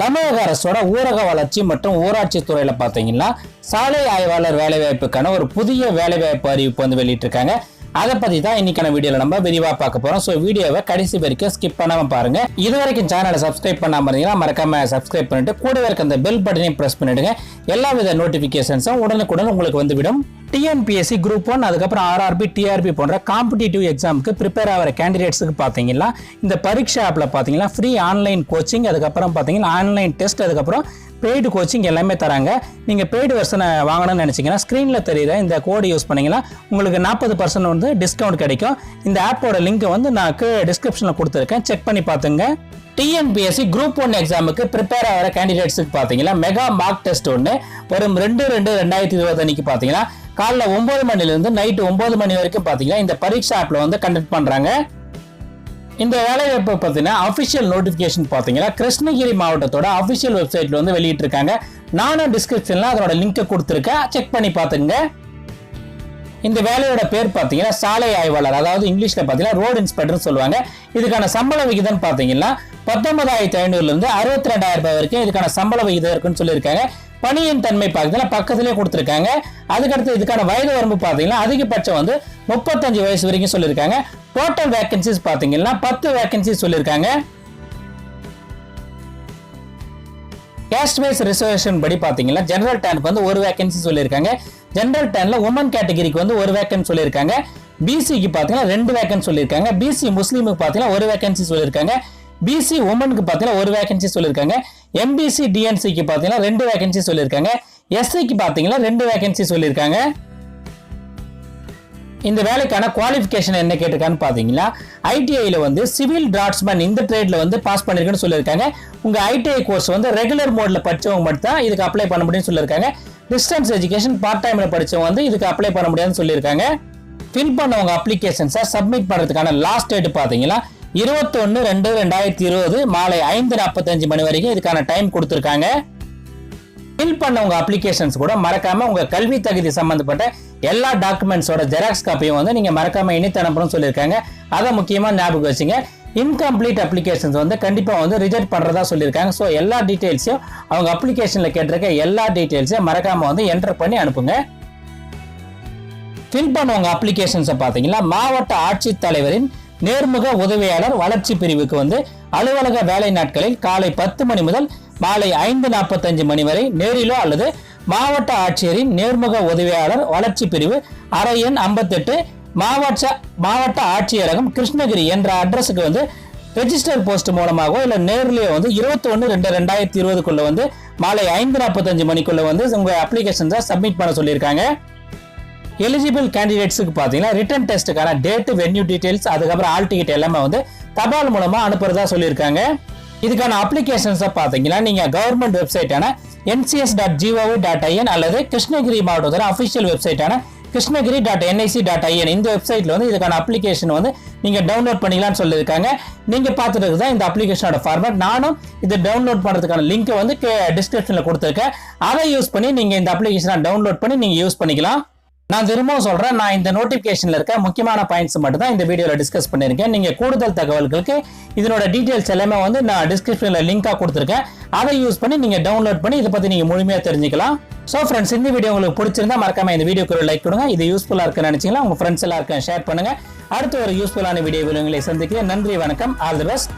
தமிழக அரசோட ஊரக வளர்ச்சி மற்றும் ஊராட்சி துறையில பாத்தீங்கன்னா சாலை ஆய்வாளர் வேலைவாய்ப்புக்கான ஒரு புதிய வேலைவாய்ப்பு அறிவிப்பு வந்து வெளியிட்டிருக்காங்க. அதை பத்தி தான் இன்னைக்கான வீடியோல நம்ம விரிவா பார்க்க போறோம். ஸோ வீடியோவை கடைசி வரைக்கும் ஸ்கிப் பண்ணாம பாருங்க. இது வரைக்கும் சேனலை சப்ஸ்கிரைப் பண்ணாம இருந்தீங்கன்னா மறக்காம சப்ஸ்கிரைப் பண்ணிட்டு கூடவே இருக்க அந்த பெல் பட்டனையும் பிரஸ் பண்ணிடுங்க. எல்லா வித நோட்டிபிகேஷன்ஸும் உடனுக்குடன் உங்களுக்கு வந்துவிடும் டிஎன்பிஎஸ்சி குரூப் ஒன் அதுக்கப்புறம் ஆர்ஆர்பி டிஆர்பி போன்ற காம்படிட்டிவ் எக்ஸாமுக்கு ப்ரிப்பேர் ஆகிற கேண்டிடேட்ஸுக்கு பார்த்தீங்கன்னா இந்த பரீட்சா ஆப்பில் பார்த்தீங்கன்னா ஃப்ரீ ஆன்லைன் கோச்சிங் அதுக்கப்புறம் பார்த்தீங்கன்னா ஆன்லைன் டெஸ்ட் அதுக்கப்புறம் பெய்டு கோச்சிங் எல்லாமே தராங்க. நீங்கள் பெய்டு வெர்ஷனை வாங்கணும்னு நினச்சிங்கன்னா ஸ்க்ரீனில் தெரியுற இந்த கோடு யூஸ் பண்ணிங்கன்னா உங்களுக்கு நாற்பது பர்சன்ட் வந்து டிஸ்கவுண்ட் கிடைக்கும். இந்த ஆப்போட லிங்க்கை வந்து நான் டிஸ்கிரிப்ஷனில் கொடுத்துருக்கேன். செக் பண்ணி பார்த்துங்க. டிஎன்பிஎஸ்சி குரூப் ஒன் எக்ஸாமுக்கு ப்ரிப்பேர் ஆகிற கேண்டிடேட்ஸுக்கு பார்த்தீங்கன்னா மெகா மார்க் டெஸ்ட் ஒன்று வரும் ரெண்டு ரெண்டு ரெண்டாயிரத்தி இருபத்தன்னைக்கு பார்த்தீங்கன்னா காலைல ஒம்பது மணிலேருந்து நைட்டு ஒம்பது மணி வரைக்கும் பார்த்தீங்கன்னா இந்த பரீட்சா ஆப்பில் வந்து கண்டக்ட் பண்ணுறாங்க இந்த வேலைவாய்ப்பு பார்த்தீங்கன்னா அஃபிஷியல் நோட்டிஃபிகேஷன் பார்த்தீங்கன்னா கிருஷ்ணகிரி மாவட்டத்தோட அஃபிஷியல் வெப்சைட்ல வந்து வெளியிட்டிருக்காங்க. நானும் டிஸ்கிரிப்ஷனில் அதோட லிங்கை கொடுத்துருக்கேன். செக் பண்ணி பார்த்துங்க இந்த வேலையோட பேர் பார்த்தீங்கன்னா சாலை ஆய்வாளர் அதாவது இங்கிலீஷ்ல பார்த்தீங்கன்னா ரோடு இன்ஸ்பெக்டர் சொல்லுவாங்க. இதுக்கான சம்பள விகிதம் பார்த்தீங்கன்னா பத்தொன்பதாயிரத்தி ஐநூறுல இருந்து அறுபத்தி ரெண்டாயிரம் ரூபாய் வரைக்கும் இதுக்கான சம்பள விகிதம் இருக்குன்னு சொல்லியிருக்காங்க. பணியின் தன்மை பார்த்தீங்கன்னா பக்கத்திலே கொடுத்துருக்காங்க. அதுக்கடுத்து இதுக்கான வயது வரம்பு பார்த்தீங்கன்னா அதிகபட்சம் வந்து முப்பத்தஞ்சு வயசு வரைக்கும் சொல்லியிருக்காங்க. டோட்டல் வேகன்சிஸ் பார்த்தீங்கன்னா பத்து வேகன்சிஸ் சொல்லியிருக்காங்க. கேஸ்ட் வைஸ் ரிசர்வேஷன் படி பார்த்தீங்கன்னா ஜெனரல் டேனுக்கு வந்து ஒரு வேகன்சி சொல்லியிருக்காங்க. ஜெனரல் டேன்ல உமன் கேட்டகரிக்கு வந்து ஒரு வேகன்சி சொல்லியிருக்காங்க. பிசிக்கு பார்த்தீங்கன்னா ரெண்டு வேகன்சி சொல்லியிருக்காங்க. பிசி முஸ்லீமுக்கு பார்த்தீங்கன்னா ஒரு வேகன்சி சொல்லியிருக்காங்க. பிசி உமனுக்கு பார்த்தீங்கன்னா ஒரு வேகன்சி சொல்லியிருக்காங்க எம்பிசி டிஎன்சிக்கு பார்த்தீங்கன்னா ரெண்டு வேகன்சி சொல்லியிருக்காங்க எஸ்சிக்கு பார்த்தீங்கன்னா ரெண்டு வேகன்சி சொல்லியிருக்காங்க இந்த வேலைக்கான குவாலிஃபிகேஷன் என்ன கேட்டிருக்கான்னு பார்த்தீங்கன்னா ஐடிஐயில் வந்து சிவில் டிராட்ஸ்மேன் இந்த ட்ரேடில் வந்து பாஸ் பண்ணியிருக்குன்னு சொல்லியிருக்காங்க உங்கள் ஐடிஐ கோர்ஸ் வந்து ரெகுலர் மோடில் படிச்சவங்க மட்டும் தான் இதுக்கு அப்ளை பண்ண முடியும்னு சொல்லியிருக்காங்க டிஸ்டன்ஸ் எஜுகேஷன் பார்ட் டைமில் படித்தவங்க வந்து இதுக்கு அப்ளை பண்ண முடியாதுன்னு சொல்லியிருக்காங்க ஃபில் பண்ணவங்க அப்ளிகேஷன்ஸை சப்மிட் பண்ணுறதுக்கான லாஸ்ட் டேட் பார்த்தீங்கன்னா இருபத்தொன்று ரெண்டு ரெண்டாயிரத்தி இருபது மாலை ஐந்து நாற்பத்தஞ்சு மணி வரைக்கும் இதுக்கான டைம் கொடுத்துருக்காங்க. ஃபில் பண்ண உங்கள் அப்ளிகேஷன்ஸ் கூட மறக்காமல் உங்கள் கல்வி தகுதி சம்மந்தப்பட்ட எல்லா டாக்குமெண்ட்ஸோட ஜெராக்ஸ் காப்பியும் வந்து நீங்கள் மறக்காமல் இணைத்து அனுப்பணும்னு சொல்லியிருக்காங்க. அதை முக்கியமாக ஞாபகம் வச்சுங்க. இன்கம்ப்ளீட் அப்ளிகேஷன்ஸ் வந்து கண்டிப்பாக வந்து ரிஜெக்ட் பண்ணுறதா சொல்லியிருக்காங்க. ஸோ எல்லா டீட்டெயில்ஸையும் அவங்க அப்ளிகேஷனில் கேட்டிருக்க எல்லா டீட்டெயில்ஸையும் மறக்காமல் வந்து என்டர் பண்ணி அனுப்புங்க. ஃபில் பண்ணவங்க அப்ளிகேஷன்ஸை பார்த்தீங்கன்னா மாவட்ட ஆட்சித்தலைவரின் நேர்முக உதவியாளர் வளர்ச்சி பிரிவுக்கு வந்து அலுவலக வேலை நாட்களில் காலை பத்து மணி முதல் மாலை ஐந்து நாற்பத்தஞ்சு மணி வரை நேரிலோ அல்லது மாவட்ட ஆட்சியரின் நேர்முக உதவியாளர் வளர்ச்சி பிரிவு அறை எண் ஐம்பத்தெட்டு மாவட்ட மாவட்ட ஆட்சியரகம் கிருஷ்ணகிரி என்ற அட்ரஸுக்கு வந்து ரெஜிஸ்டர் போஸ்ட் மூலமாகவோ இல்லை நேரிலேயோ வந்து இருபத்தி ஒன்று ரெண்டு ரெண்டாயிரத்தி இருபதுக்குள்ள வந்து மாலை ஐந்து நாற்பத்தஞ்சு மணிக்குள்ள வந்து உங்கள் அப்ளிகேஷன்ஸை சப்மிட் பண்ண சொல்லியிருக்காங்க. எலிஜிபிள் கேண்டிடேட்ஸுக்கு பார்த்தீங்கன்னா ரிட்டன் டெஸ்ட்டுக்கான டேட் வென்யூ டீட்டெயில்ஸ் அதுக்கப்புறம் ஆல் டிக்கெட் எல்லாமே வந்து தபால் மூலமாக அனுப்புறதா சொல்லியிருக்காங்க. இதுக்கான அப்ளிகேஷன்ஸை பார்த்தீங்கன்னா நீங்கள் government வெப்சைட்டான NCS dot GOV dot IN அல்லது கிருஷ்ணகிரி மாவட்டத்தோட official வெப்சைட்டான Krishnagiri dot NIC dot IN இந்த வெப்சைட்டில் வந்து இதுக்கான அப்ளிகேஷன் வந்து நீங்கள் டவுன்லோட் பண்ணிக்கலாம்னு சொல்லியிருக்காங்க. நீங்கள் பார்த்துட்டு தான் இந்த அப்ளிகேஷனோட ஃபார்மேட் நானும் இதை டவுன்லோட் பண்ணுறதுக்கான லிங்க்கை வந்து டிஸ்கிரிப்ஷனில் கொடுத்துருக்கேன். அதை யூஸ் பண்ணி நீங்கள் இந்த அப்ளிகேஷனை டவுன்லோட் பண்ணி நீங்கள் யூஸ் பண்ணிக்கலாம். நான் திரும்பவும் சொல்றேன் நான் இந்த நோட்டிபிகேஷன்ல இருக்க முக்கியமான பாயிண்ட்ஸ் மட்டும் தான் இந்த வீடியோல டிஸ்கஸ் பண்ணிருக்கேன் நீங்க கூடுதல் தகவல்களுக்கு இதனோட டீடைல்ஸ் எல்லாமே வந்து நான் டிஸ்கிரிப்ஷன்ல லிங்கா கொடுத்துருக்கேன். அதை யூஸ் பண்ணி நீங்க டவுன்லோட் பண்ணி இதை பத்தி நீங்க முழுமையா தெரிஞ்சுக்கலாம். ஸோ ஃப்ரெண்ட்ஸ் இந்த வீடியோ உங்களுக்கு பிடிச்சிருந்தா மறக்காம இந்த வீடியோக்கு லைக் கொடுங்க. இது யூஸ்ஃபுல்லா இருக்குன்னு நினைச்சீங்களா? உங்க ஃப்ரெண்ட்ஸ் எல்லாருக்கும் ஷேர் பண்ணுங்க. அடுத்த ஒரு யூஸ்ஃபுல்லான வீடியோ உங்களை சந்திக்கிறேன். நன்றி வணக்கம். All the best